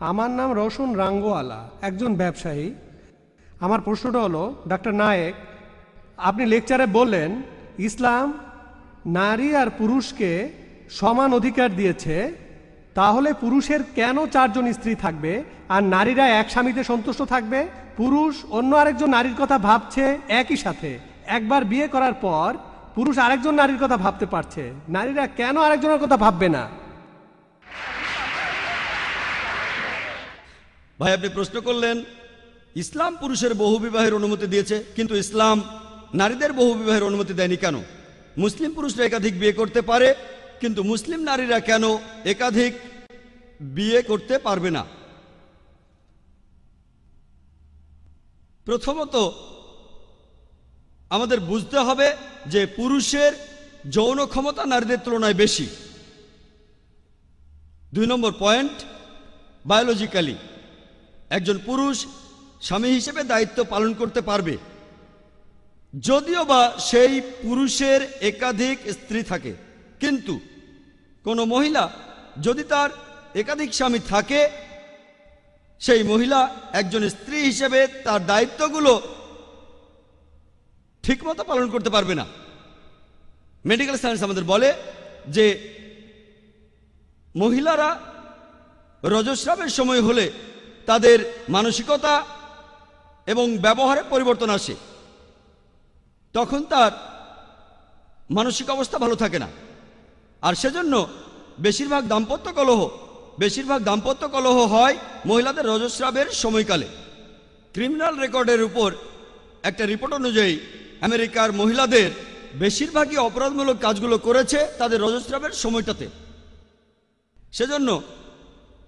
আমার নাম রোশন রাঙ্গোয়ালা, একজন ব্যবসায়ী। আমার প্রশ্নটা হলো, ডাক্তার নায়েক, আপনি লেকচারে বললেন, ইসলাম নারী আর পুরুষকে সমান অধিকার দিয়েছে, তাহলে পুরুষের কেন চারজন স্ত্রী থাকবে, আর নারীরা এক স্বামীতে সন্তুষ্ট থাকবে? পুরুষ অন্য আরেকজন নারীর কথা ভাবছে একই সাথে। একবার বিয়ে করার পর পুরুষ আরেকজন নারীর কথা ভাবতে পারছে, নারীরা কেন আরেকজনের কথা ভাববে না? ভাই, আপনি প্রশ্ন করলেন, ইসলাম পুরুষের বহু বিবাহের অনুমতি দিয়েছে, কিন্তু ইসলাম নারীদের বহু বিবাহের অনুমতি দেয়নি কেন? মুসলিম পুরুষরা একাধিক বিয়ে করতে পারে, কিন্তু মুসলিম নারীরা কেন একাধিক বিয়ে করতে পারবে না? প্রথমত, আমাদের বুঝতে হবে যে পুরুষের যৌন ক্ষমতা নারীদের তুলনায় বেশি। দুই নম্বর পয়েন্ট, বায়োলজিক্যালি। একজন পুরুষ স্বামী হিসেবে দায়িত্ব পালন করতে পারবে। যদিও বা সেই পুরুষের একাধিক স্ত্রী থাকে, কিন্তু কোনো মহিলা যদি তার একাধিক স্বামী থাকে, সেই মহিলা একজন স্ত্রী হিসেবে তার দায়িত্বগুলো ঠিকমতো পালন করতে পারবে না। মেডিকেল সায়েন্স আমাদের বলে যে, মহিলারা রজস্রাবের সময় হলে তাদের মানসিকতা এবং ব্যবহারে পরিবর্তন আসে। তখন তার মানসিক অবস্থা ভালো থাকে না। আর সেজন্য বেশিরভাগ দাম্পত্য কলহ, বেশিরভাগ দাম্পত্য কলহ হয় মহিলাদের রজস্রাবের সময়কালে। ক্রিমিনাল রেকর্ডের উপর একটা রিপোর্ট অনুযায়ী আমেরিকার মহিলাদের বেশিরভাগই অপরাধমূলক কাজগুলো করেছে তাদের রজস্রাবের সময়টাতে। সেজন্য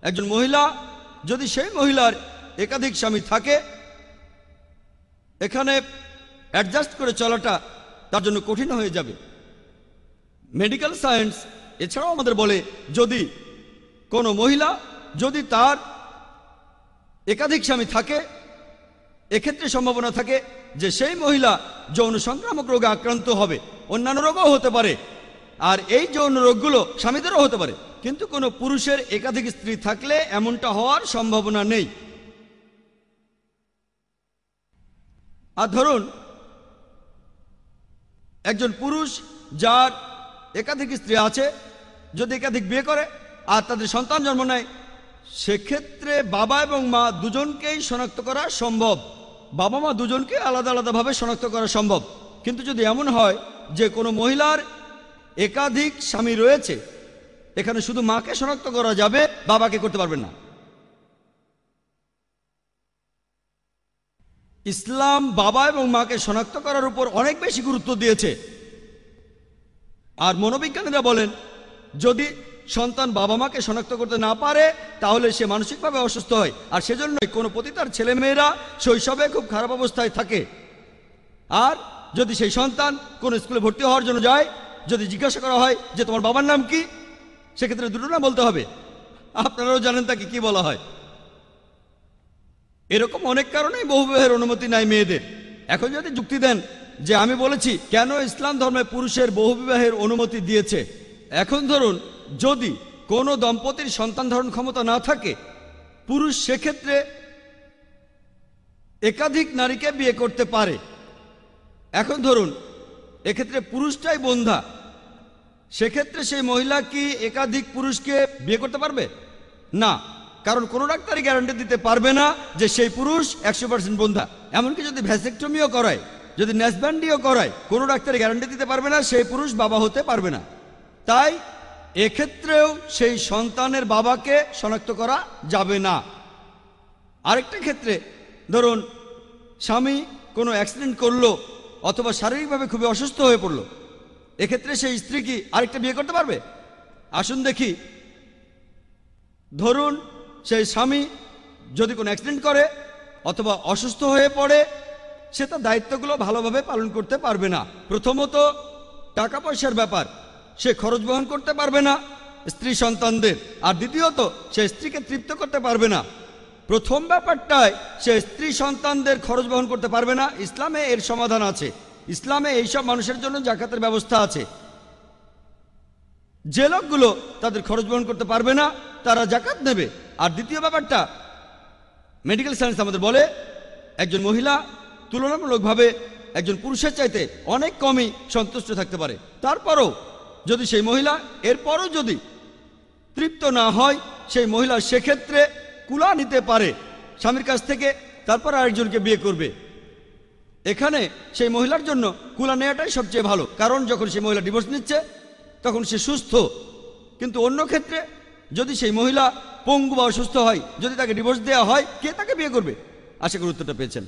একজন মহিলা যদি সেই মহিলার একাধিক স্বামী থাকে, এখানে অ্যাডজাস্ট করে চলাটা তার জন্য কঠিন হয়ে যাবে। মেডিকেল সায়েন্স এছাড়াও আমাদের বলে, যদি কোনো মহিলা যদি তার একাধিক স্বামী থাকে, এক্ষেত্রে সম্ভাবনা থাকে যে সেই মহিলা যৌন সংক্রামক রোগে আক্রান্ত হবে। অন্যান্য রোগও হতে পারে। আর এই যৌন রোগগুলো স্বামীদেরও হতে পারে। কিন্তু কোনো পুরুষের একাধিক স্ত্রী থাকলে এমনটা হওয়ার সম্ভাবনা নেই। আর ধরুন, একজন পুরুষ যার একাধিক স্ত্রী আছে, যদি একাধিক বিয়ে করে আর তাদের সন্তান জন্ম নেয়, সেক্ষেত্রে বাবা এবং মা দুজনকেই শনাক্ত করা সম্ভব। বাবা মা দুজনকে আলাদা আলাদাভাবে শনাক্ত করা সম্ভব। কিন্তু যদি এমন হয় যে কোনো মহিলার একাধিক স্বামী রয়েছে এখানে শুধু মাকে শনাক্ত করা যাবে, বাবাকে করতে পারবেন না। ইসলাম বাবা এবং মাকে শনাক্ত করার উপর অনেক বেশি গুরুত্ব দিয়েছে। আর মনোবিজ্ঞানীরা বলেন, যদি সন্তান বাবা মাকে শনাক্ত করতে না পারে, তাহলে সে মানসিকভাবে অসুস্থ হয়। আর সেজন্যই কোনো পতিতার ছেলে মেয়েরা শৈশবে খুব খারাপ অবস্থায় থাকে। আর যদি সেই সন্তান কোন স্কুলে ভর্তি হওয়ার জন্য যায়, যদি জিজ্ঞাসা করা হয় যে তোমার বাবার নাম কি সেক্ষেত্রে দুটো না বলতে হবে। আপনারাও জানেন তাকে কি বলা হয়। এরকম অনেক কারণেই বহুবিবাহের অনুমতি নাই মেয়েদের। এখন যদি যুক্তি দেন যে আমি বলেছি, কেন ইসলাম ধর্মে পুরুষের বহুবিবাহের অনুমতি দিয়েছে? এখন ধরুন, যদি কোনো দম্পতির সন্তান ধারণ ক্ষমতা না থাকে, পুরুষ সেক্ষেত্রে একাধিক নারীকে বিয়ে করতে পারে। এখন ধরুন, এক্ষেত্রে পুরুষটাই বন্ধা সেক্ষেত্রে সেই মহিলা কি একাধিক পুরুষকে বিয়ে করতে পারবে? না। কারণ কোনো ডাক্তারই গ্যারান্টি দিতে পারবে না যে সেই পুরুষ একশো পার্সেন্ট বন্ধা। এমনকি যদি ভ্যাসেক্টমিও করায়, যদি ন্যাসব্যান্ডিও করায়, কোনো ডাক্তারই গ্যারান্টি দিতে পারবে না, সেই পুরুষ বাবা হতে পারবে না। তাই এক্ষেত্রেও সেই সন্তানের বাবাকে শনাক্ত করা যাবে না। আরেকটা ক্ষেত্রে, ধরুন, স্বামী কোনো অ্যাক্সিডেন্ট করল, অথবা শারীরিকভাবে খুবই অসুস্থ হয়ে পড়ল এক্ষেত্রে সেই স্ত্রী কি আরেকটা বিয়ে করতে পারবে? আসুন দেখি। ধরুন সেই স্বামী যদি কোনো অ্যাক্সিডেন্ট করে অথবা অসুস্থ হয়ে পড়ে, সে তার দায়িত্বগুলো ভালোভাবে পালন করতে পারবে না। প্রথমত টাকা পয়সার ব্যাপার, সে খরচ বহন করতে পারবে না স্ত্রী সন্তানদের। আর দ্বিতীয়ত, সে স্ত্রীকে তৃপ্ত করতে পারবে না। প্রথম ব্যাপারটায় সে স্ত্রী সন্তানদের খরচ বহন করতে পারবে না। ইসলামে এর সমাধান আছে। ইসলামে এইসব মানুষের জন্য জাকাতের ব্যবস্থা আছে। যে লোকগুলো তাদের খরচ বহন করতে পারবে না, তারা জাকাত নেবে। আর দ্বিতীয় ব্যাপারটা মেডিকেল সায়েন্স আমাদের বলে, একজন মহিলা তুলনামূলকভাবে একজন পুরুষের চাইতে অনেক কমই সন্তুষ্ট থাকতে পারে। তারপরও যদি সেই মহিলা, এরপরও যদি তৃপ্ত না হয়, সেই মহিলা সেক্ষেত্রে কুলা নিতে পারে। স্বামীর কাছ থেকে তারপর আরেকজনকে বিয়ে করবে। এখানে সেই মহিলার জন্য কুলা নেওয়াটাই সবচেয়ে ভালো। কারণ যখন সেই মহিলা ডিভোর্স নিচ্ছে, তখন সে সুস্থ। কিন্তু অন্য ক্ষেত্রে যদি সেই মহিলা পঙ্গু বা অসুস্থ হয়, যদি তাকে ডিভোর্স দেওয়া হয়, কে তাকে বিয়ে করবে? আশা করি উত্তরটা পেয়েছেন।